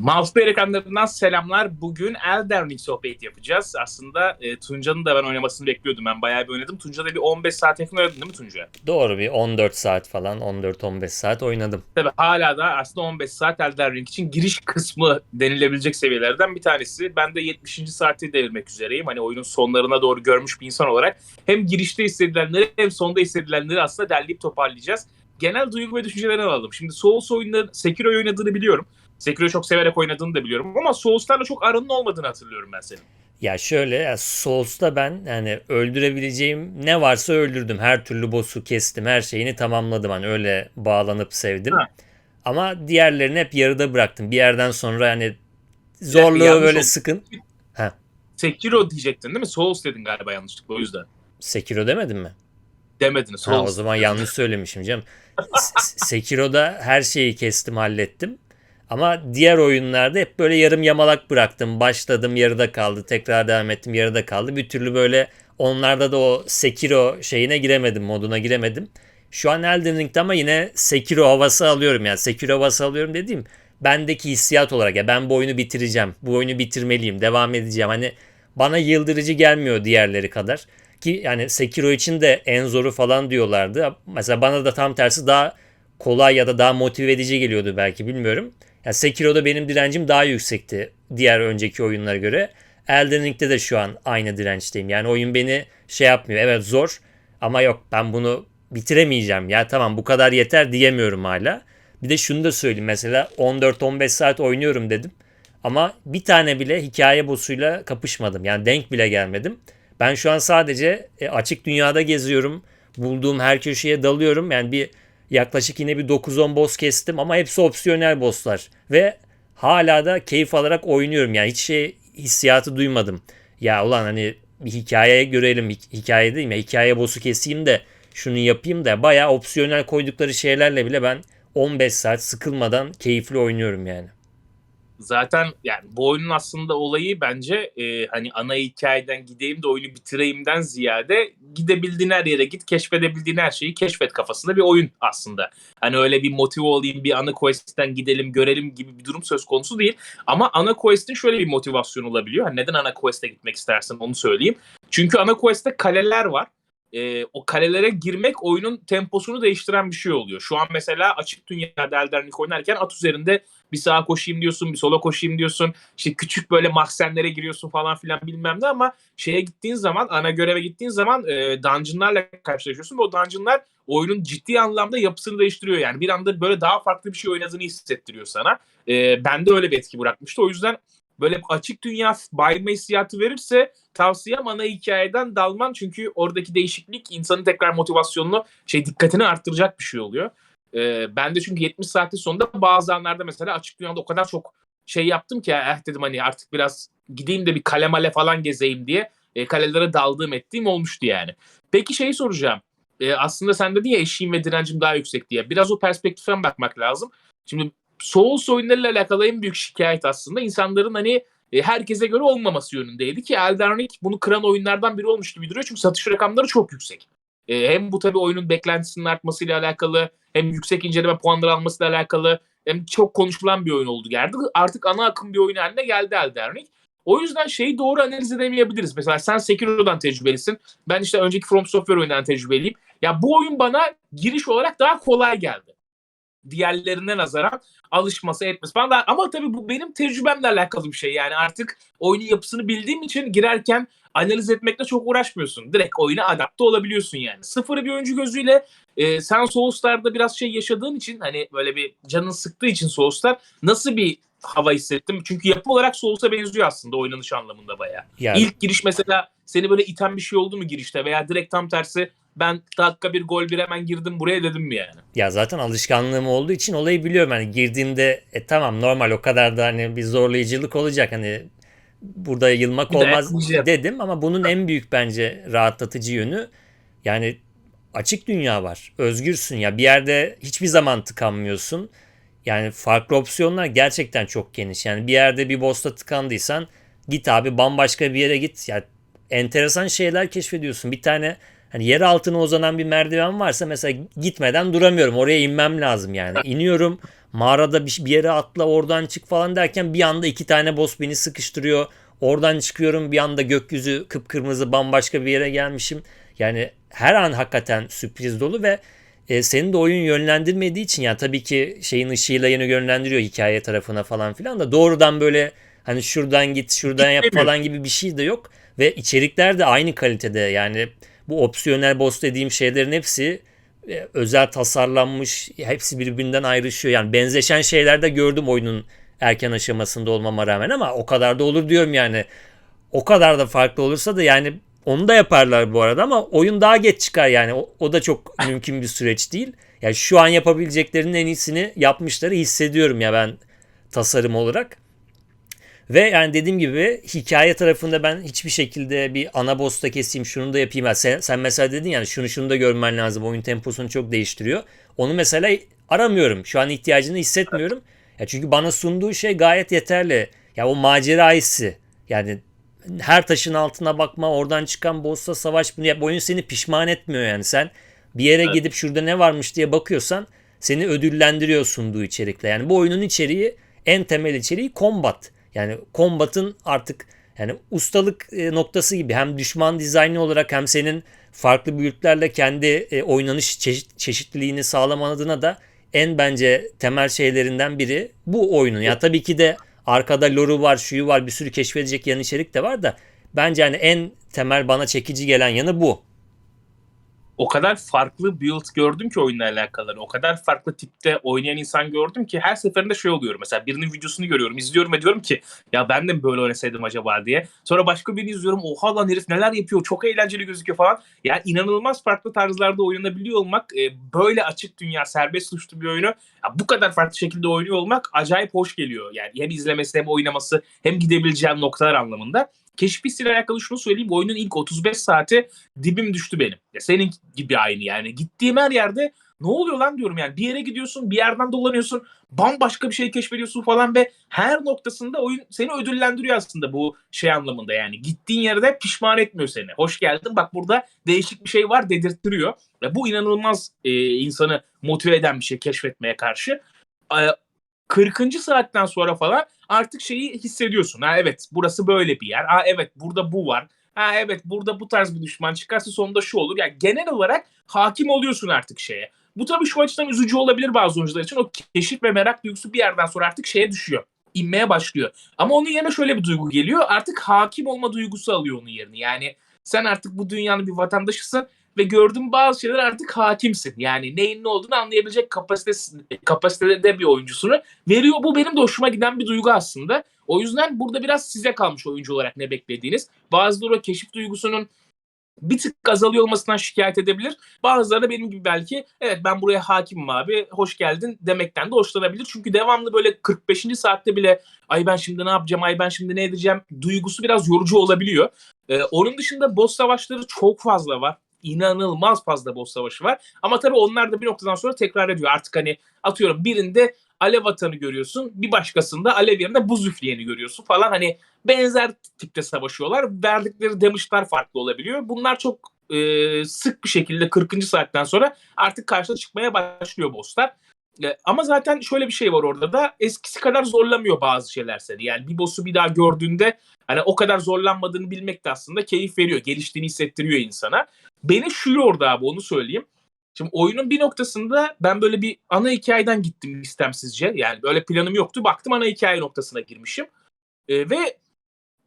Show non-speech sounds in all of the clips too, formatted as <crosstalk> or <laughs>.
Mousepay ekranlarından selamlar. Bugün Elden Ring sohbeti yapacağız. Aslında e, Tunca'nın da ben oynamasını bekliyordum. Ben bayağı bir oynadım. Tunca'da bir 15 saat yakın oynadın değil mi Tunca? Doğru bir 14 saat falan 14-15 saat oynadım. Tabii hala da aslında 15 saat Elden Ring için giriş kısmı denilebilecek seviyelerden bir tanesi. Ben de 70. saati devirmek üzereyim. Hani oyunun sonlarına doğru görmüş bir insan olarak hem girişte hissedilenleri hem sonda hissedilenleri aslında derleyip toparlayacağız. Genel duygu ve düşüncelerini alalım. Şimdi Souls oyunları, Sekiro'yu oynadığını biliyorum. Sekiro'yu çok severek oynadığını da biliyorum ama Souls'larla çok aranın olmadığını hatırlıyorum ben senin. Ya şöyle ya Souls'ta ben yani öldürebileceğim ne varsa öldürdüm. Her türlü boss'u kestim. Her şeyini tamamladım. Hani öyle bağlanıp sevdim. Ha. Ama diğerlerini hep yarıda bıraktım. Bir yerden sonra hani zorluğu yanlış böyle oldu. sıkın. Sekiro diyecektin değil mi? Souls dedin galiba yanlışlıkla o yüzden. Sekiro demedin mi? Demedin Ha, Souls. o zaman yanlış söylemişim canım. Sekiro'da her şeyi kestim hallettim. Ama diğer oyunlarda hep böyle yarım yamalak bıraktım. Başladım yarıda kaldı. Tekrar devam ettim yarıda kaldı. Bir türlü böyle onlarda da o Sekiro şeyine giremedim. Moduna giremedim. Şu an Elden Ring'de ama yine Sekiro havası alıyorum. Yani Sekiro havası alıyorum dediğim bendeki hissiyat olarak ya ben bu oyunu bitireceğim. Bu oyunu bitirmeliyim. Devam edeceğim. Hani bana yıldırıcı gelmiyor diğerleri kadar. Ki yani Sekiro için de en zoru falan diyorlardı. Mesela bana da tam tersi daha kolay ya da daha motive edici geliyordu belki bilmiyorum. Yani Sekiro'da benim direncim daha yüksekti diğer önceki oyunlara göre. Elden Ring'de de şu an aynı dirençteyim. Yani oyun beni şey yapmıyor. Evet zor ama yok ben bunu bitiremeyeceğim. Ya tamam bu kadar yeter diyemiyorum hala. Bir de şunu da söyleyeyim mesela 14-15 saat oynuyorum dedim. Ama bir tane bile hikaye boss'uyla kapışmadım. Yani denk bile gelmedim. Ben şu an sadece e, açık dünyada geziyorum. Bulduğum her köşeye dalıyorum. Yani bir yaklaşık yine bir 9-10 boss kestim ama hepsi opsiyonel bosslar. Ve hala da keyif alarak oynuyorum. Yani hiç şey hissiyatı duymadım. Ya ulan hani bir hikaye görelim. Hi- Hikaye değil mi? Hikaye boss'u keseyim de şunu yapayım da bayağı opsiyonel koydukları şeylerle bile ben 15 saat sıkılmadan keyifli oynuyorum yani. Zaten yani bu oyunun aslında olayı bence e, hani ana hikayeden gideyim de oyunu bitireyimden ziyade gidebildiğin her yere git keşfedebildiğin her şeyi keşfet kafasında bir oyun aslında. Hani öyle bir motive olayım bir ana quest'ten gidelim görelim gibi bir durum söz konusu değil. Ama ana quest'in şöyle bir motivasyonu olabiliyor. Hani neden ana quest'e gitmek istersin onu söyleyeyim. Çünkü ana quest'te kaleler var. E, o kalelere girmek oyunun temposunu değiştiren bir şey oluyor. Şu an mesela açık dünyada Elden Ring oynarken at üzerinde bir sağa koşayım diyorsun, bir sola koşayım diyorsun. İşte küçük böyle mahzenlere giriyorsun falan filan bilmem ne ama şeye gittiğin zaman, ana göreve gittiğin zaman e, dungeonlarla karşılaşıyorsun ve o dungeonlar oyunun ciddi anlamda yapısını değiştiriyor. Yani bir anda böyle daha farklı bir şey oynadığını hissettiriyor sana. E, bende öyle bir etki bırakmıştı. O yüzden böyle açık dünya bayma hissiyatı verirse tavsiyem ana hikayeden dalman çünkü oradaki değişiklik insanın tekrar motivasyonunu şey dikkatini arttıracak bir şey oluyor. Ee, ben de çünkü 70 saatin sonunda bazı anlarda mesela açık dünyada o kadar çok şey yaptım ki eh dedim hani artık biraz gideyim de bir kale male falan gezeyim diye e, kalelere daldığım ettiğim olmuştu yani. Peki şeyi soracağım. E, aslında sen dedin ya eşiğim ve direncim daha yüksek diye. Biraz o perspektiften bakmak lazım. Şimdi Souls oyunlarıyla alakalı en büyük şikayet aslında insanların hani e, herkese göre olmaması yönündeydi ki Elden Ring bunu kıran oyunlardan biri olmuş gibi duruyor çünkü satış rakamları çok yüksek. E, hem bu tabii oyunun beklentisinin artmasıyla alakalı hem yüksek inceleme puanları almasıyla alakalı hem çok konuşulan bir oyun oldu geldi. Artık ana akım bir oyun haline geldi Elden Ring. O yüzden şeyi doğru analiz edemeyebiliriz. Mesela sen Sekiro'dan tecrübelisin. Ben işte önceki From Software oyundan tecrübeliyim. Ya bu oyun bana giriş olarak daha kolay geldi. Diğerlerine nazaran alışması etmesi falan. Daha- Ama tabii bu benim tecrübemle alakalı bir şey. Yani artık oyunun yapısını bildiğim için girerken analiz etmekle çok uğraşmıyorsun. Direkt oyuna adapte olabiliyorsun yani. Sıfır bir oyuncu gözüyle e, sen Souls'larda biraz şey yaşadığın için hani böyle bir canın sıktığı için Souls'lar nasıl bir hava hissettim? Çünkü yapı olarak Souls'a benziyor aslında oynanış anlamında bayağı. Ya İlk giriş mesela seni böyle iten bir şey oldu mu girişte veya direkt tam tersi ben dakika bir gol bir hemen girdim buraya dedim mi yani? Ya zaten alışkanlığım olduğu için olayı biliyorum. Hani girdiğimde e, tamam normal o kadar da hani bir zorlayıcılık olacak. Hani burada yılmak Bir de olmaz ekleyeceğim. dedim ama bunun en büyük bence rahatlatıcı yönü yani açık dünya var. Özgürsün ya bir yerde hiçbir zaman tıkanmıyorsun. Yani farklı opsiyonlar gerçekten çok geniş. Yani bir yerde bir boss'ta tıkandıysan git abi bambaşka bir yere git. Yani enteresan şeyler keşfediyorsun. Bir tane hani yer altına uzanan bir merdiven varsa mesela gitmeden duramıyorum. Oraya inmem lazım yani. <laughs> İniyorum. mağarada bir, bir yere atla oradan çık falan derken bir anda iki tane boss beni sıkıştırıyor. Oradan çıkıyorum bir anda gökyüzü kıpkırmızı bambaşka bir yere gelmişim. Yani her an hakikaten sürpriz dolu ve e, senin de oyun yönlendirmediği için ya tabii ki şeyin ışığıyla yeni yönlendiriyor hikaye tarafına falan filan da doğrudan böyle hani şuradan git şuradan yap falan gibi bir şey de yok ve içerikler de aynı kalitede yani bu opsiyonel boss dediğim şeylerin hepsi e, özel tasarlanmış hepsi birbirinden ayrışıyor yani benzeşen şeyler de gördüm oyunun erken aşamasında olmama rağmen ama o kadar da olur diyorum yani o kadar da farklı olursa da yani onu da yaparlar bu arada ama oyun daha geç çıkar yani o, o da çok <laughs> mümkün bir süreç değil. Yani şu an yapabileceklerinin en iyisini yapmışları hissediyorum ya ben tasarım olarak. Ve yani dediğim gibi hikaye tarafında ben hiçbir şekilde bir ana boss'ta keseyim şunu da yapayım. Yani sen, sen mesela dedin yani şunu şunu da görmen lazım. Oyun temposunu çok değiştiriyor. Onu mesela aramıyorum. Şu an ihtiyacını hissetmiyorum. Ya çünkü bana sunduğu şey gayet yeterli. Ya o macera hissi. Yani her taşın altına bakma, oradan çıkan boss'la savaş bunu yap. Oyun seni pişman etmiyor yani. Sen bir yere Evet. gidip şurada ne varmış diye bakıyorsan seni ödüllendiriyor sunduğu içerikle. Yani bu oyunun içeriği en temel içeriği combat. Yani combat'ın artık yani ustalık e, noktası gibi hem düşman dizaynı olarak hem senin farklı büyütlerle kendi e, oynanış çeşit, çeşitliliğini sağlaman adına da en bence temel şeylerinden biri bu oyunun. Ya tabii ki de arkada lore'u var, şuyu var, bir sürü keşfedecek yan içerik de var da bence hani en temel bana çekici gelen yanı bu. O kadar farklı build gördüm ki oyunla alakalı. O kadar farklı tipte oynayan insan gördüm ki her seferinde şey oluyor. Mesela birinin videosunu görüyorum, izliyorum ve diyorum ki ya ben de mi böyle oynasaydım acaba diye. Sonra başka birini izliyorum. Oha lan herif neler yapıyor. Çok eğlenceli gözüküyor falan. Yani inanılmaz farklı tarzlarda oynanabiliyor olmak, e, böyle açık dünya, serbest suçlu bir oyunu ya bu kadar farklı şekilde oynuyor olmak acayip hoş geliyor. Yani hem izlemesi hem oynaması hem gidebileceğim noktalar anlamında. Keşfiyle alakalı şunu söyleyeyim. Oyunun ilk 35 saati dibim düştü benim. Ya senin gibi aynı yani. Gittiğim her yerde ne oluyor lan diyorum yani. Bir yere gidiyorsun, bir yerden dolanıyorsun, bambaşka bir şey keşfediyorsun falan ve her noktasında oyun seni ödüllendiriyor aslında bu şey anlamında yani. Gittiğin yerde pişman etmiyor seni. Hoş geldin bak burada değişik bir şey var dedirttiriyor. Ve bu inanılmaz e, insanı motive eden bir şey keşfetmeye karşı. E, 40. saatten sonra falan artık şeyi hissediyorsun. Ha evet burası böyle bir yer. Ha evet burada bu var. Ha evet burada bu tarz bir düşman çıkarsa sonunda şu olur. Yani genel olarak hakim oluyorsun artık şeye. Bu tabii şu açıdan üzücü olabilir bazı oyuncular için. O keşif ve merak duygusu bir yerden sonra artık şeye düşüyor. inmeye başlıyor. Ama onun yerine şöyle bir duygu geliyor. Artık hakim olma duygusu alıyor onun yerini. Yani sen artık bu dünyanın bir vatandaşısın ve gördüğün bazı şeyler artık hakimsin. Yani neyin ne olduğunu anlayabilecek kapasitesi, kapasitede bir oyuncusunu veriyor. Bu benim de hoşuma giden bir duygu aslında. O yüzden burada biraz size kalmış oyuncu olarak ne beklediğiniz. Bazıları o keşif duygusunun bir tık azalıyor olmasından şikayet edebilir. Bazıları da benim gibi belki evet ben buraya hakimim abi hoş geldin demekten de hoşlanabilir. Çünkü devamlı böyle 45. saatte bile ay ben şimdi ne yapacağım ay ben şimdi ne edeceğim duygusu biraz yorucu olabiliyor. Ee, onun dışında boss savaşları çok fazla var. İnanılmaz fazla boss savaşı var. Ama tabii onlar da bir noktadan sonra tekrar ediyor. Artık hani atıyorum birinde alev atanı görüyorsun. Bir başkasında alev yerine buz üfleyeni görüyorsun falan. Hani benzer tipte savaşıyorlar. Verdikleri damage'lar farklı olabiliyor. Bunlar çok e, sık bir şekilde 40. saatten sonra artık karşına çıkmaya başlıyor bosslar. E, ama zaten şöyle bir şey var orada da eskisi kadar zorlamıyor bazı şeyler seni. Yani bir boss'u bir daha gördüğünde hani o kadar zorlanmadığını bilmek de aslında keyif veriyor. Geliştiğini hissettiriyor insana. Beni şu yordu abi onu söyleyeyim. Şimdi oyunun bir noktasında ben böyle bir ana hikayeden gittim istemsizce. Yani böyle planım yoktu. Baktım ana hikaye noktasına girmişim. E, ve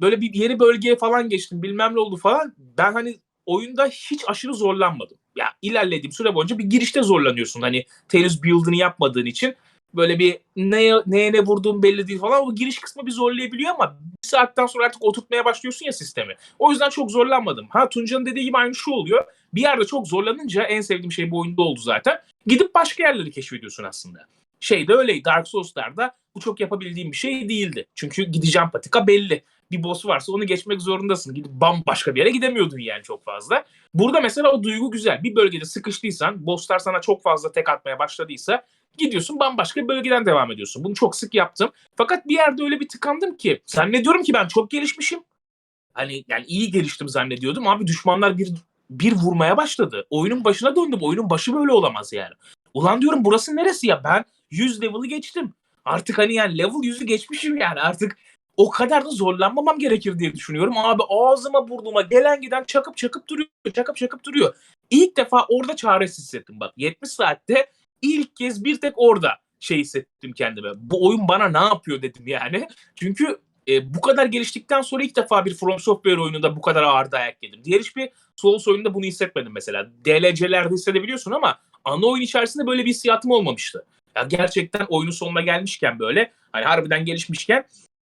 böyle bir yeni bölgeye falan geçtim bilmem ne oldu falan. Ben hani oyunda hiç aşırı zorlanmadım. Ya ilerlediğim süre boyunca bir girişte zorlanıyorsun. Hani henüz build'ını yapmadığın için böyle bir neye, neye ne vurduğun belli değil falan. O giriş kısmı bir zorlayabiliyor ama bir saatten sonra artık oturtmaya başlıyorsun ya sistemi. O yüzden çok zorlanmadım. Ha Tunca'nın dediği gibi aynı şu oluyor. Bir yerde çok zorlanınca en sevdiğim şey bu oyunda oldu zaten. Gidip başka yerleri keşfediyorsun aslında. Şey de öyleydi. Dark Souls'larda bu çok yapabildiğim bir şey değildi. Çünkü gideceğim patika belli bir boss varsa onu geçmek zorundasın. Gidip bambaşka bir yere gidemiyordun yani çok fazla. Burada mesela o duygu güzel. Bir bölgede sıkıştıysan, bosslar sana çok fazla tek atmaya başladıysa gidiyorsun bambaşka bir bölgeden devam ediyorsun. Bunu çok sık yaptım. Fakat bir yerde öyle bir tıkandım ki zannediyorum ki ben çok gelişmişim. Hani yani iyi geliştim zannediyordum. Abi düşmanlar bir bir vurmaya başladı. Oyunun başına döndüm. Oyunun başı böyle olamaz yani. Ulan diyorum burası neresi ya? Ben 100 level'ı geçtim. Artık hani yani level 100'ü geçmişim yani artık o kadar da zorlanmamam gerekir diye düşünüyorum. Abi ağzıma burnuma gelen giden çakıp çakıp duruyor. Çakıp çakıp duruyor. İlk defa orada çaresiz hissettim bak. 70 saatte ilk kez bir tek orada şey hissettim kendime. Bu oyun bana ne yapıyor dedim yani. <laughs> Çünkü e, bu kadar geliştikten sonra ilk defa bir From Software oyununda bu kadar ağır dayak yedim. Diğer hiçbir Souls oyununda bunu hissetmedim mesela. DLC'lerde hissedebiliyorsun ama ana oyun içerisinde böyle bir hissiyatım olmamıştı. Ya gerçekten oyunun sonuna gelmişken böyle hani harbiden gelişmişken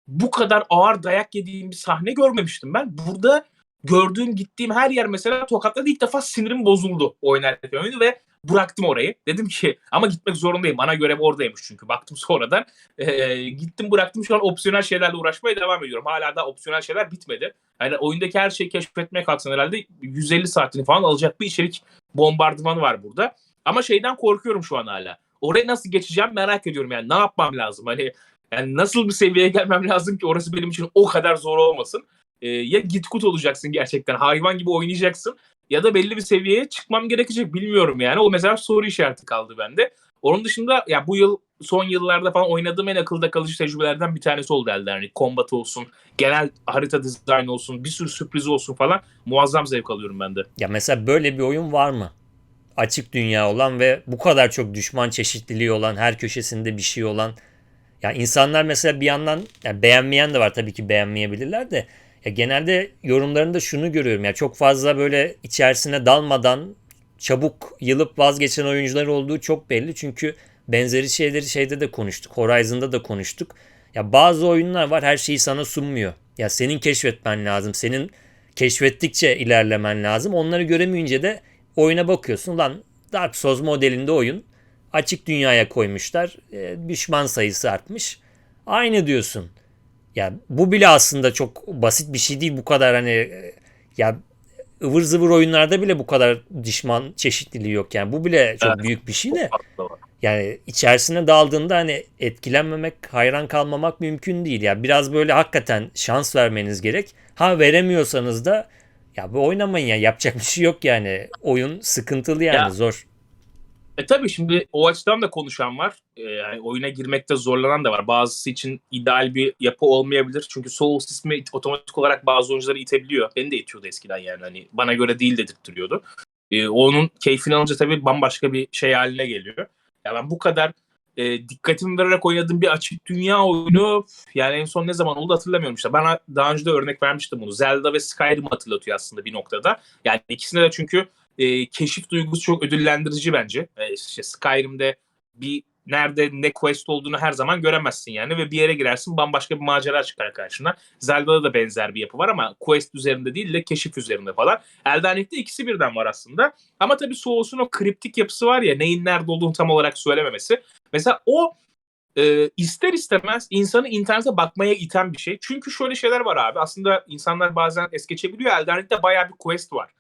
bu kadar ağır dayak yediğim bir sahne görmemiştim ben. Burada gördüğüm gittiğim her yer mesela tokatladı ilk defa sinirim bozuldu oynarken oyunu ve bıraktım orayı. Dedim ki ama gitmek zorundayım. Ana görev oradaymış çünkü. Baktım sonradan. Ee, gittim bıraktım. Şu an opsiyonel şeylerle uğraşmaya devam ediyorum. Hala da opsiyonel şeyler bitmedi. Yani oyundaki her şeyi keşfetmeye kalksan herhalde 150 saatini falan alacak bir içerik bombardımanı var burada. Ama şeyden korkuyorum şu an hala. Oraya nasıl geçeceğim merak ediyorum yani. Ne yapmam lazım? Hani yani nasıl bir seviyeye gelmem lazım ki orası benim için o kadar zor olmasın. Ee, ya git kut olacaksın gerçekten. Hayvan gibi oynayacaksın ya da belli bir seviyeye çıkmam gerekecek bilmiyorum yani. O mesela soru işareti kaldı bende. Onun dışında ya bu yıl son yıllarda falan oynadığım en akılda kalıcı tecrübelerden bir tanesi oldu elde. Yani combat olsun, genel harita dizaynı olsun, bir sürü sürpriz olsun falan muazzam zevk alıyorum ben de. Ya mesela böyle bir oyun var mı? Açık dünya olan ve bu kadar çok düşman çeşitliliği olan, her köşesinde bir şey olan. Ya insanlar mesela bir yandan ya beğenmeyen de var tabii ki beğenmeyebilirler de. Ya genelde yorumlarında şunu görüyorum ya çok fazla böyle içerisine dalmadan çabuk yılıp vazgeçen oyuncular olduğu çok belli. Çünkü benzeri şeyleri şeyde de konuştuk. Horizon'da da konuştuk. Ya bazı oyunlar var her şeyi sana sunmuyor. Ya senin keşfetmen lazım. Senin keşfettikçe ilerlemen lazım. Onları göremeyince de oyuna bakıyorsun. Lan Dark Souls modelinde oyun. Açık dünyaya koymuşlar. E, düşman sayısı artmış. Aynı diyorsun. Ya bu bile aslında çok basit bir şey değil. Bu kadar hani e, ya ıvır zıvır oyunlarda bile bu kadar düşman çeşitliliği yok. Yani bu bile çok Evet. büyük bir şey de. Yani içerisine daldığında hani etkilenmemek, hayran kalmamak mümkün değil. Ya biraz böyle hakikaten şans vermeniz gerek. Ha veremiyorsanız da ya bu oynamayın ya yapacak bir şey yok yani. Oyun sıkıntılı yani Ya. zor. E tabii şimdi o açıdan da konuşan var. E, yani oyuna girmekte zorlanan da var. Bazısı için ideal bir yapı olmayabilir. Çünkü Souls ismi otomatik olarak bazı oyuncuları itebiliyor. Beni de itiyordu eskiden yani. Hani bana göre değil dedirttiriyordu. E, onun keyfini alınca tabii bambaşka bir şey haline geliyor. Ya ben bu kadar e, dikkatimi vererek oynadığım bir açık dünya oyunu yani en son ne zaman oldu hatırlamıyorum işte. Bana daha önce de örnek vermiştim bunu. Zelda ve Skyrim hatırlatıyor aslında bir noktada. Yani ikisinde de çünkü e, keşif duygusu çok ödüllendirici bence. E, işte Skyrim'de bir nerede ne quest olduğunu her zaman göremezsin yani ve bir yere girersin bambaşka bir macera çıkar karşına. Zelda'da da benzer bir yapı var ama quest üzerinde değil de keşif üzerinde falan. Elden Ring'de ikisi birden var aslında. Ama tabii Souls'un o kriptik yapısı var ya neyin nerede olduğunu tam olarak söylememesi. Mesela o e, ister istemez insanı internete bakmaya iten bir şey. Çünkü şöyle şeyler var abi. Aslında insanlar bazen es geçebiliyor. Elden Ring'de bayağı bir quest var.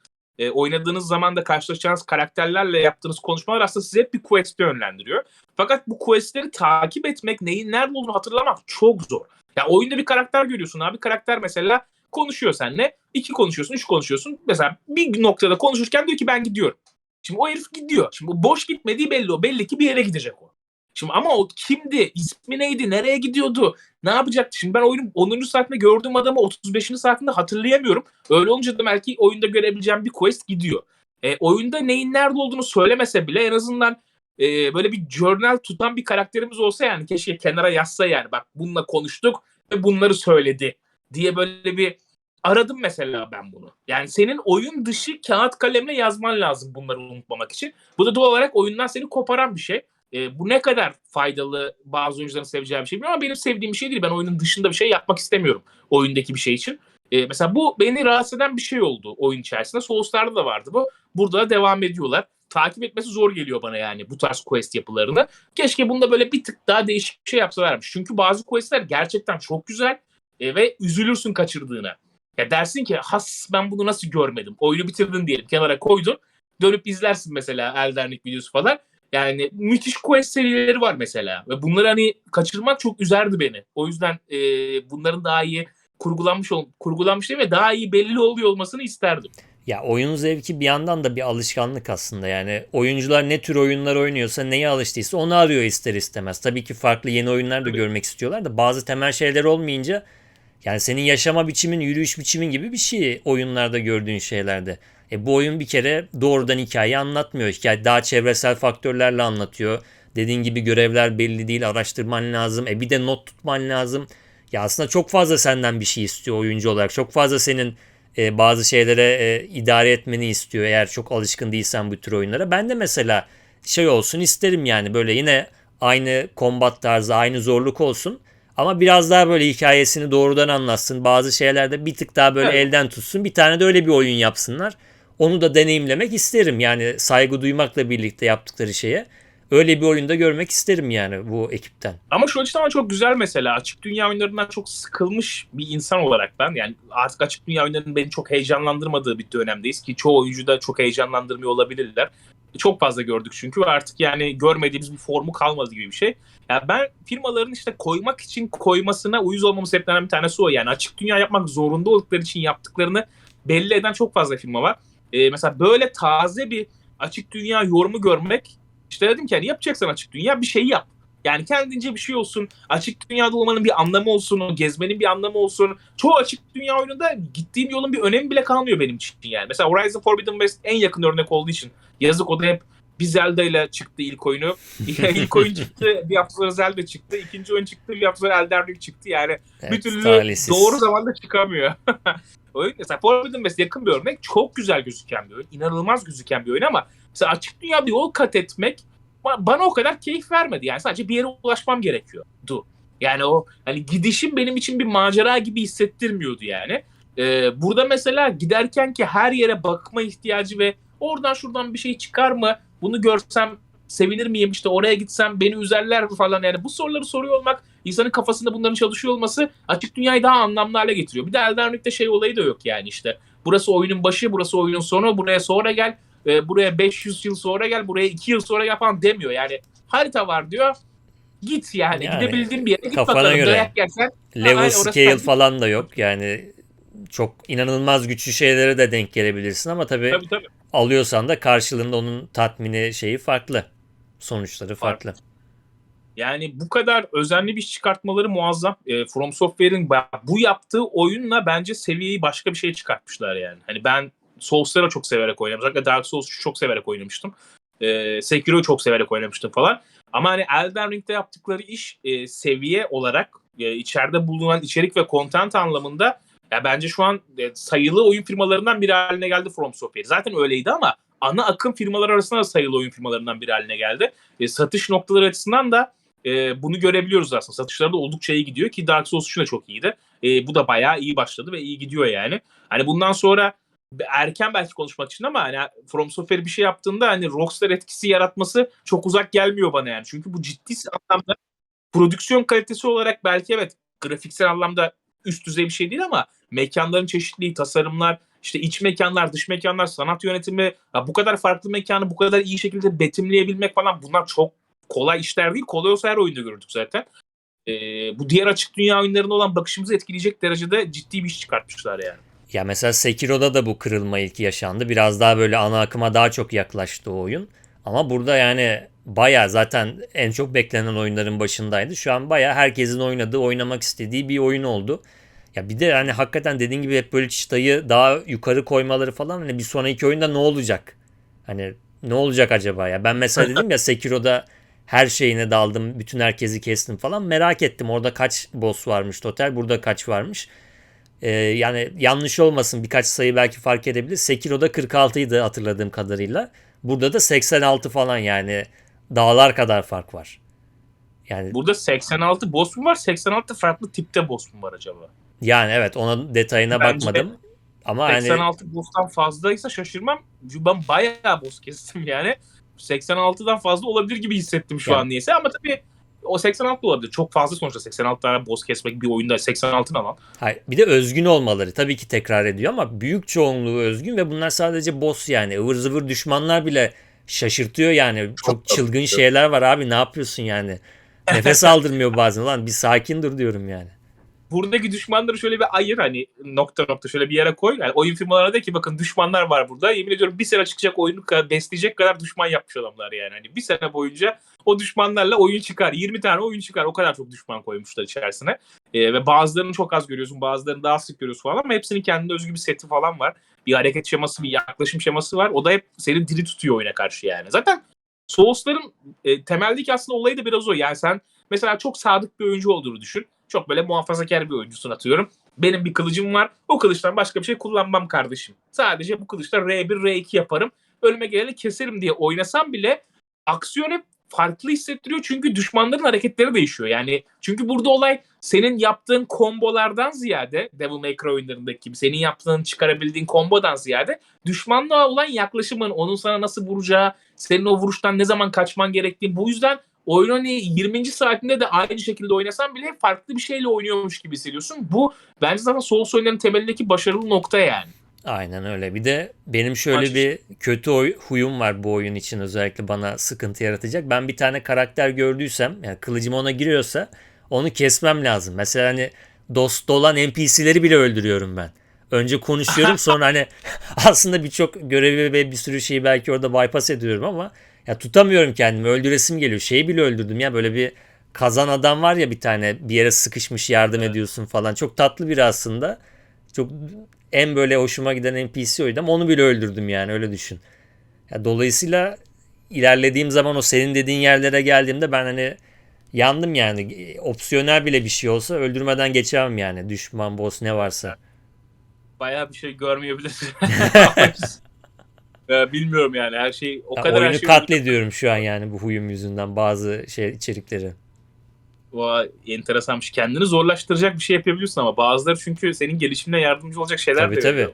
E, oynadığınız zaman da karşılaşacağınız karakterlerle yaptığınız konuşmalar aslında sizi hep bir quest'e yönlendiriyor. Fakat bu quest'leri takip etmek, neyin nerede olduğunu hatırlamak çok zor. Ya oyunda bir karakter görüyorsun abi. Karakter mesela konuşuyor seninle. iki konuşuyorsun, üç konuşuyorsun. Mesela bir noktada konuşurken diyor ki ben gidiyorum. Şimdi o herif gidiyor. Şimdi boş gitmediği belli o. Belli ki bir yere gidecek o. Şimdi ama o kimdi? İsmi neydi? Nereye gidiyordu? Ne yapacaktı? Şimdi ben oyunun 10. saatinde gördüğüm adamı 35. saatinde hatırlayamıyorum. Öyle olunca da belki oyunda görebileceğim bir quest gidiyor. E, oyunda neyin nerede olduğunu söylemese bile en azından e, böyle bir journal tutan bir karakterimiz olsa yani keşke kenara yazsa yani bak bununla konuştuk ve bunları söyledi diye böyle bir aradım mesela ben bunu. Yani senin oyun dışı kağıt kalemle yazman lazım bunları unutmamak için. Bu da doğal olarak oyundan seni koparan bir şey. E, bu ne kadar faydalı bazı oyuncuların seveceği bir şey bilmiyorum ama benim sevdiğim bir şey değil. Ben oyunun dışında bir şey yapmak istemiyorum oyundaki bir şey için. E, mesela bu beni rahatsız eden bir şey oldu oyun içerisinde. Souls'larda da vardı bu. Burada da devam ediyorlar. Takip etmesi zor geliyor bana yani bu tarz quest yapılarını. Keşke bunda böyle bir tık daha değişik bir şey yapsalarmış. Çünkü bazı questler gerçekten çok güzel e, ve üzülürsün kaçırdığına. Ya dersin ki has ben bunu nasıl görmedim? Oyunu bitirdin diyelim kenara koydun. Dönüp izlersin mesela Elden Ring videosu falan. Yani müthiş quest serileri var mesela. Ve bunları hani kaçırmak çok üzerdi beni. O yüzden e, bunların daha iyi kurgulanmış ol, kurgulanmış değil ve daha iyi belli oluyor olmasını isterdim. Ya oyun zevki bir yandan da bir alışkanlık aslında. Yani oyuncular ne tür oyunlar oynuyorsa neye alıştıysa onu arıyor ister istemez. Tabii ki farklı yeni oyunlar da Tabii. görmek istiyorlar da bazı temel şeyler olmayınca yani senin yaşama biçimin, yürüyüş biçimin gibi bir şey oyunlarda gördüğün şeylerde. E bu oyun bir kere doğrudan hikaye anlatmıyor. Hikaye daha çevresel faktörlerle anlatıyor. Dediğin gibi görevler belli değil, araştırman lazım. E bir de not tutman lazım. Ya aslında çok fazla senden bir şey istiyor oyuncu olarak. Çok fazla senin e, bazı şeylere e, idare etmeni istiyor eğer çok alışkın değilsen bu tür oyunlara. Ben de mesela şey olsun isterim yani böyle yine aynı kombat tarzı, aynı zorluk olsun. Ama biraz daha böyle hikayesini doğrudan anlatsın. Bazı şeylerde bir tık daha böyle Evet. elden tutsun. Bir tane de öyle bir oyun yapsınlar. Onu da deneyimlemek isterim. Yani saygı duymakla birlikte yaptıkları şeye. Öyle bir oyunda görmek isterim yani bu ekipten. Ama şu açıdan çok güzel mesela. Açık dünya oyunlarından çok sıkılmış bir insan olarak ben. Yani artık açık dünya oyunlarının beni çok heyecanlandırmadığı bir dönemdeyiz ki çoğu oyuncu da çok heyecanlandırmıyor olabilirler. Çok fazla gördük çünkü artık yani görmediğimiz bir formu kalmadı gibi bir şey. Ya ben firmaların işte koymak için koymasına uyuz olmamın sebeplerinden bir tanesi o. Yani açık dünya yapmak zorunda oldukları için yaptıklarını belli eden çok fazla firma var. Ee, mesela böyle taze bir açık dünya yorumu görmek işte dedim ki hani yapacaksan açık dünya bir şey yap. Yani kendince bir şey olsun. Açık dünyada olmanın bir anlamı olsun. Gezmenin bir anlamı olsun. Çoğu açık dünya oyununda gittiğim yolun bir önemi bile kalmıyor benim için yani. Mesela Horizon Forbidden West en yakın örnek olduğu için. Yazık o da hep bir Zelda ile çıktı ilk oyunu. <laughs> ilk oyun çıktı bir hafta sonra Zelda çıktı. İkinci oyun çıktı bir hafta sonra Elden Ring çıktı. Yani Evet, bir türlü talihsiz. doğru zamanda çıkamıyor. <laughs> oyun mesela Forbidden West yakın bir örnek. Çok güzel gözüken bir oyun. inanılmaz gözüken bir oyun ama mesela açık dünya bir yol kat etmek ba- bana o kadar keyif vermedi. Yani sadece bir yere ulaşmam gerekiyordu. Yani o hani gidişim benim için bir macera gibi hissettirmiyordu yani. Ee, burada mesela giderken ki her yere bakma ihtiyacı ve oradan şuradan bir şey çıkar mı? Bunu görsem sevinir miyim? İşte oraya gitsem beni üzerler mi falan. Yani bu soruları soruyor olmak, insanın kafasında bunların çalışıyor olması açık dünyayı daha anlamlı hale getiriyor. Bir de Elden Ring'de şey olayı da yok yani işte. Burası oyunun başı, burası oyunun sonu, buraya sonra gel, e, buraya 500 yıl sonra gel, buraya 2 yıl sonra gel falan demiyor. Yani harita var diyor. Git yani, Yani gidebildiğin bir yere git kafana bakalım. göre. Dayak yersen Level orası scale falan da yok. Yani çok inanılmaz güçlü şeylere de denk gelebilirsin ama tabii, tabii tabii. Alıyorsan da karşılığında onun tatmini şeyi farklı. Sonuçları farklı. Yani bu kadar özenli bir çıkartmaları muazzam. E, From Software'in bu yaptığı oyunla bence seviyeyi başka bir şeye çıkartmışlar yani. Hani ben Souls'ları çok severek oynamıştım. Özellikle Dark Souls'u çok severek oynamıştım. E, Sekiro'yu çok severek oynamıştım falan. Ama hani Elden Ring'de yaptıkları iş e, seviye olarak e, içeride bulunan içerik ve content anlamında ya bence şu an e, sayılı oyun firmalarından biri haline geldi From Software. Zaten öyleydi ama ana akım firmalar arasında da sayılı oyun firmalarından biri haline geldi. E, satış noktaları açısından da e, bunu görebiliyoruz aslında. Satışları da oldukça iyi gidiyor ki Dark Souls 3 de çok iyiydi. E, bu da bayağı iyi başladı ve iyi gidiyor yani. Hani bundan sonra erken belki konuşmak için ama hani From Software bir şey yaptığında hani Rockstar etkisi yaratması çok uzak gelmiyor bana yani. Çünkü bu ciddi anlamda prodüksiyon kalitesi olarak belki evet grafiksel anlamda üst düzey bir şey değil ama mekanların çeşitliliği, tasarımlar, işte iç mekanlar, dış mekanlar, sanat yönetimi, ya bu kadar farklı mekanı bu kadar iyi şekilde betimleyebilmek falan bunlar çok kolay işler değil. Kolay olsa her oyunda görürdük zaten. Ee, bu diğer açık dünya oyunlarına olan bakışımızı etkileyecek derecede ciddi bir iş çıkartmışlar yani. Ya mesela Sekiro'da da bu kırılma ilk yaşandı. Biraz daha böyle ana akıma daha çok yaklaştı o oyun. Ama burada yani baya zaten en çok beklenen oyunların başındaydı. Şu an baya herkesin oynadığı, oynamak istediği bir oyun oldu. Ya bir de hani hakikaten dediğin gibi hep böyle çıtayı daha yukarı koymaları falan hani bir sonraki oyunda ne olacak? Hani ne olacak acaba ya? Ben mesela <laughs> dedim ya Sekiro'da her şeyine daldım, bütün herkesi kestim falan merak ettim. Orada kaç boss varmış total, burada kaç varmış. Ee, yani yanlış olmasın birkaç sayı belki fark edebilir. Sekiro'da 46 idi hatırladığım kadarıyla. Burada da 86 falan yani dağlar kadar fark var. Yani Burada 86 boss mu var? 86 farklı tipte boss mu var acaba? yani evet ona detayına Bence bakmadım. Ama hani 86 boss'tan fazlaysa şaşırmam. Ben bayağı boss kestim yani. 86'dan fazla olabilir gibi hissettim şu Yani. an niyeyse ama tabii o 86 da olabilir. Çok fazla sonuçta 86 tane boss kesmek bir oyunda 86 ne lan? Hayır, bir de özgün olmaları tabii ki tekrar ediyor ama büyük çoğunluğu özgün ve bunlar sadece boss yani ıvır zıvır düşmanlar bile şaşırtıyor yani. Çok, tabii, çılgın tabii. şeyler var abi ne yapıyorsun yani. <laughs> Nefes aldırmıyor bazen lan bir sakin dur diyorum yani. buradaki düşmanları şöyle bir ayır hani nokta nokta şöyle bir yere koy. Yani oyun firmalarına de ki bakın düşmanlar var burada. Yemin ediyorum bir sene çıkacak oyunu besleyecek kadar düşman yapmış adamlar yani. Hani bir sene boyunca o düşmanlarla oyun çıkar. 20 tane oyun çıkar. O kadar çok düşman koymuşlar içerisine. Ee, ve bazılarını çok az görüyorsun. Bazılarını daha sık görüyorsun falan ama hepsinin kendine özgü bir seti falan var. Bir hareket şeması, bir yaklaşım şeması var. O da hep seni diri tutuyor oyuna karşı yani. Zaten Souls'ların e, temeldeki aslında olayı da biraz o. Yani sen mesela çok sadık bir oyuncu olduğunu düşün. Çok böyle muhafazakar bir oyuncusun atıyorum. Benim bir kılıcım var. O kılıçtan başka bir şey kullanmam kardeşim. Sadece bu kılıçla R1, R2 yaparım. Ölüme geleni keserim diye oynasam bile aksiyon hep farklı hissettiriyor. Çünkü düşmanların hareketleri değişiyor. Yani çünkü burada olay senin yaptığın kombolardan ziyade Devil May Cry oyunlarındaki gibi senin yaptığın çıkarabildiğin kombodan ziyade düşmanla olan yaklaşımın, onun sana nasıl vuracağı, senin o vuruştan ne zaman kaçman gerektiği. Bu yüzden oyun hani 20. saatinde de aynı şekilde oynasan bile farklı bir şeyle oynuyormuş gibi hissediyorsun. Bu bence zaten Souls oyunlarının temelindeki başarılı nokta yani. Aynen öyle. Bir de benim şöyle Maç. bir kötü oy- huyum var bu oyun için özellikle bana sıkıntı yaratacak. Ben bir tane karakter gördüysem, yani kılıcım ona giriyorsa onu kesmem lazım. Mesela hani dost olan NPC'leri bile öldürüyorum ben. Önce konuşuyorum <laughs> sonra hani aslında birçok görevi ve bir sürü şeyi belki orada bypass ediyorum ama ya tutamıyorum kendimi. Öldüresim geliyor. Şeyi bile öldürdüm ya böyle bir kazan adam var ya bir tane bir yere sıkışmış yardım Evet. ediyorsun falan. Çok tatlı biri aslında. Çok en böyle hoşuma giden NPC oydu ama onu bile öldürdüm yani öyle düşün. Ya dolayısıyla ilerlediğim zaman o senin dediğin yerlere geldiğimde ben hani yandım yani. Opsiyonel bile bir şey olsa öldürmeden geçemem yani. Düşman, boss ne varsa. Bayağı bir şey görmeyebilirsin. <laughs> Ee, Bilmiyorum yani her şey o Ya kadar her oyunu şey katlediyorum şu an yani bu huyum yüzünden bazı şey içerikleri. Vay, enteresanmış. Kendini zorlaştıracak bir şey yapabiliyorsun ama bazıları çünkü senin gelişimine yardımcı olacak şeyler Tabii de tabii. yapıyor.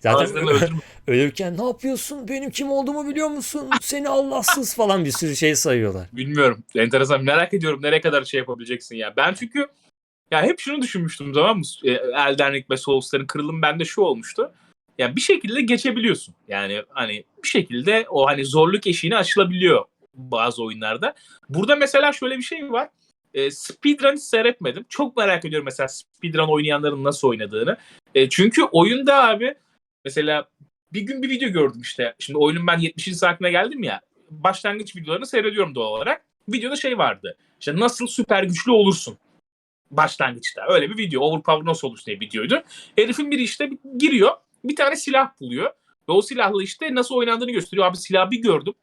Zaten <laughs> ölürken ne yapıyorsun? Benim kim olduğumu biliyor musun? Seni Allahsız falan bir sürü şey sayıyorlar. Bilmiyorum. Enteresan. Merak ediyorum nereye kadar şey yapabileceksin ya. Ben çünkü ya hep şunu düşünmüştüm tamam mı? E, Elden Ring ve Souls'ların kırılım bende şu olmuştu. Ya bir şekilde geçebiliyorsun. Yani hani bir şekilde o hani zorluk eşiğini aşılabiliyor bazı oyunlarda. Burada mesela şöyle bir şey var. E, speedrun seyretmedim. Çok merak ediyorum mesela speedrun oynayanların nasıl oynadığını. E, çünkü oyunda abi mesela bir gün bir video gördüm işte. Şimdi oyunun ben 70. saatine geldim ya. Başlangıç videolarını seyrediyorum doğal olarak. Videoda şey vardı. İşte nasıl süper güçlü olursun başlangıçta. Öyle bir video. Overpower nasıl olursun diye videoydu. Herifin biri işte giriyor. Bir tane silah buluyor. Ve o silahla işte nasıl oynandığını gösteriyor. Abi silahı bir gördüm.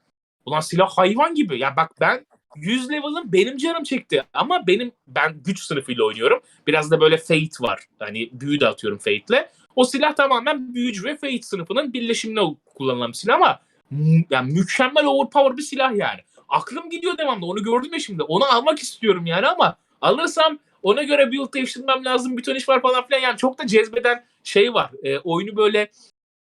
Ulan silah hayvan gibi. Ya bak ben 100 level'ım benim canım çekti. Ama benim ben güç sınıfıyla oynuyorum. Biraz da böyle Fate var. Hani büyü de atıyorum Fate'le. O silah tamamen büyücü ve Fate sınıfının birleşimine kullanılan bir silah ama yani mükemmel overpower bir silah yani. Aklım gidiyor devamlı. Onu gördüm ya şimdi. Onu almak istiyorum yani ama alırsam ona göre build değiştirmem lazım. Bütün iş var falan filan. Yani çok da cezbeden şey var. E, oyunu böyle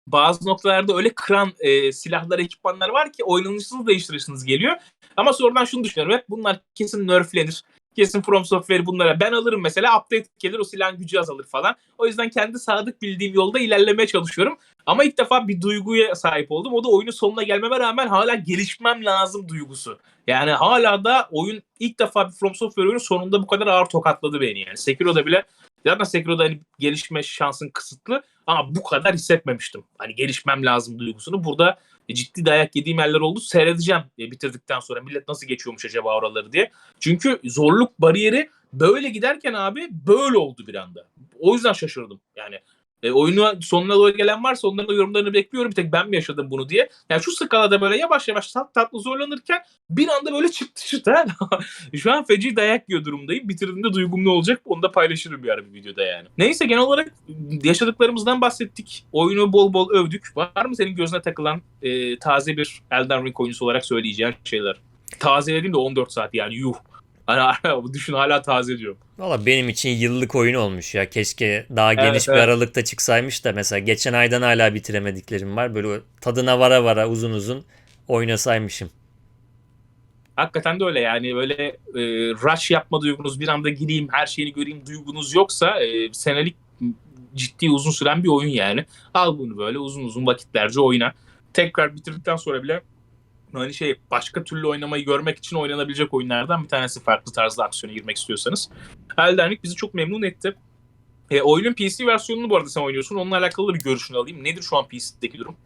bazı noktalarda öyle kıran e, silahlar, ekipmanlar var ki oynanışınızı değiştirirsiniz geliyor. Ama sonradan şunu düşünüyorum. Hep bunlar kesin nerflenir. Kesin From Software bunlara ben alırım mesela update gelir o silahın gücü azalır falan. O yüzden kendi sadık bildiğim yolda ilerlemeye çalışıyorum. Ama ilk defa bir duyguya sahip oldum. O da oyunun sonuna gelmeme rağmen hala gelişmem lazım duygusu. Yani hala da oyun ilk defa bir From Software oyunu sonunda bu kadar ağır tokatladı beni yani. Sekiro'da bile zaten Sekiro'da hani gelişme şansın kısıtlı ama bu kadar hissetmemiştim. Hani gelişmem lazım duygusunu. Burada ciddi dayak yediğim yerler oldu. Seyredeceğim bitirdikten sonra millet nasıl geçiyormuş acaba oraları diye. Çünkü zorluk bariyeri böyle giderken abi böyle oldu bir anda. O yüzden şaşırdım. Yani e, oyunu sonuna doğru gelen varsa onların da yorumlarını bekliyorum. Bir tek ben mi yaşadım bunu diye. Yani şu skalada böyle yavaş yavaş tat, tatlı zorlanırken bir anda böyle çıktı çıktı. <laughs> Şu an feci dayak yiyor durumdayım. Bitirdiğimde duygum ne olacak onu da paylaşırım bir ara bir videoda yani. Neyse genel olarak yaşadıklarımızdan bahsettik. Oyunu bol bol övdük. Var mı senin gözüne takılan e, taze bir Elden Ring oyuncusu olarak söyleyeceğin şeyler? Taze dediğim de 14 saat yani yuh. Hani <laughs> düşün hala taze diyorum. Valla benim için yıllık oyun olmuş ya. Keşke daha Evet, geniş bir evet. aralıkta çıksaymış da mesela geçen aydan hala bitiremediklerim var. Böyle tadına vara vara uzun uzun oynasaymışım. Hakikaten de öyle yani böyle e, rush yapma duygunuz bir anda gireyim her şeyini göreyim duygunuz yoksa e, senelik ciddi uzun süren bir oyun yani. Al bunu böyle uzun uzun vakitlerce oyna. Tekrar bitirdikten sonra bile hani şey başka türlü oynamayı görmek için oynanabilecek oyunlardan bir tanesi farklı tarzda aksiyona girmek istiyorsanız. Elden Ring bizi çok memnun etti. E, oyunun PC versiyonunu bu arada sen oynuyorsun. Onunla alakalı bir görüşünü alayım. Nedir şu an PC'deki durum?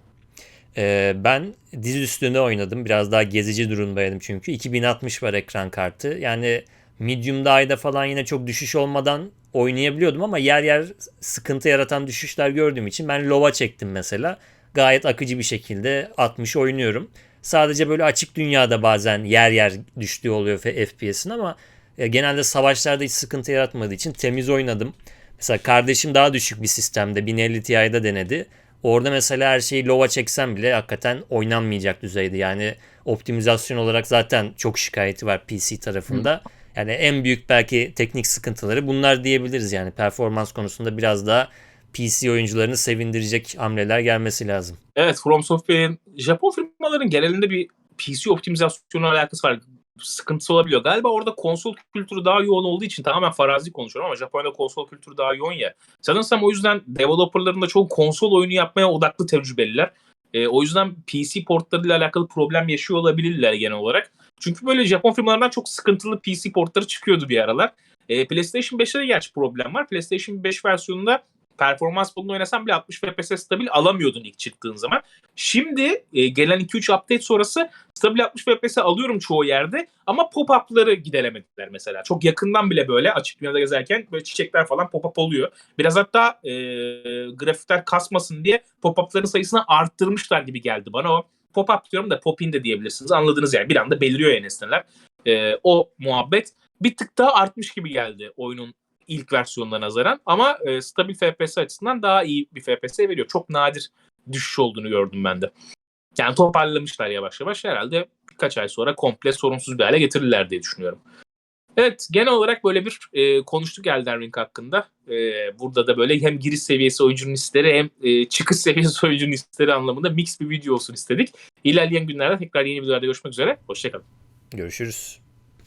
Ee, ben diz üstünde oynadım. Biraz daha gezici durumdaydım çünkü. 2060 var ekran kartı. Yani medium'da ayda falan yine çok düşüş olmadan oynayabiliyordum ama yer yer sıkıntı yaratan düşüşler gördüğüm için ben low'a çektim mesela. Gayet akıcı bir şekilde 60 oynuyorum. Sadece böyle açık dünyada bazen yer yer düştüğü oluyor FPS'in ama e, genelde savaşlarda hiç sıkıntı yaratmadığı için temiz oynadım. Mesela kardeşim daha düşük bir sistemde 1050 Ti'de denedi. Orada mesela her şeyi low'a çeksem bile hakikaten oynanmayacak düzeyde. Yani optimizasyon olarak zaten çok şikayeti var PC tarafında. Yani en büyük belki teknik sıkıntıları bunlar diyebiliriz yani performans konusunda biraz daha PC oyuncularını sevindirecek hamleler gelmesi lazım. Evet From Software'in Japon firmaların genelinde bir PC optimizasyonu alakası var. Sıkıntısı olabiliyor. Galiba orada konsol kültürü daha yoğun olduğu için tamamen farazi konuşuyorum ama Japonya'da konsol kültürü daha yoğun ya. Sanırsam o yüzden developerların da çoğu konsol oyunu yapmaya odaklı tecrübeliler. E, o yüzden PC portlarıyla alakalı problem yaşıyor olabilirler genel olarak. Çünkü böyle Japon firmalarından çok sıkıntılı PC portları çıkıyordu bir aralar. E, PlayStation 5'te de gerçi problem var. PlayStation 5 versiyonunda performans modunu oynasan bile 60 FPS stabil alamıyordun ilk çıktığın zaman. Şimdi e, gelen 2-3 update sonrası stabil 60 FPS alıyorum çoğu yerde ama pop-up'ları gideremediler mesela. Çok yakından bile böyle açık dünyada gezerken böyle çiçekler falan pop-up oluyor. Biraz hatta e, grafikler kasmasın diye pop-up'ların sayısını arttırmışlar gibi geldi bana o. Pop-up diyorum da pop-in de diyebilirsiniz. Anladınız yani. Bir anda beliriyor ya nesneler. E, o muhabbet bir tık daha artmış gibi geldi oyunun ilk versiyonuna nazaran ama e, stabil FPS açısından daha iyi bir FPS veriyor. Çok nadir düşüş olduğunu gördüm ben de. Yani toparlamışlar yavaş yavaş. Herhalde birkaç ay sonra komple sorunsuz bir hale getirirler diye düşünüyorum. Evet genel olarak böyle bir e, konuştuk Elden Ring hakkında. E, burada da böyle hem giriş seviyesi oyuncunun isteri hem e, çıkış seviyesi oyuncunun isteri anlamında mix bir video olsun istedik. İlerleyen günlerde tekrar yeni videolarda görüşmek üzere. Hoşçakalın. Görüşürüz.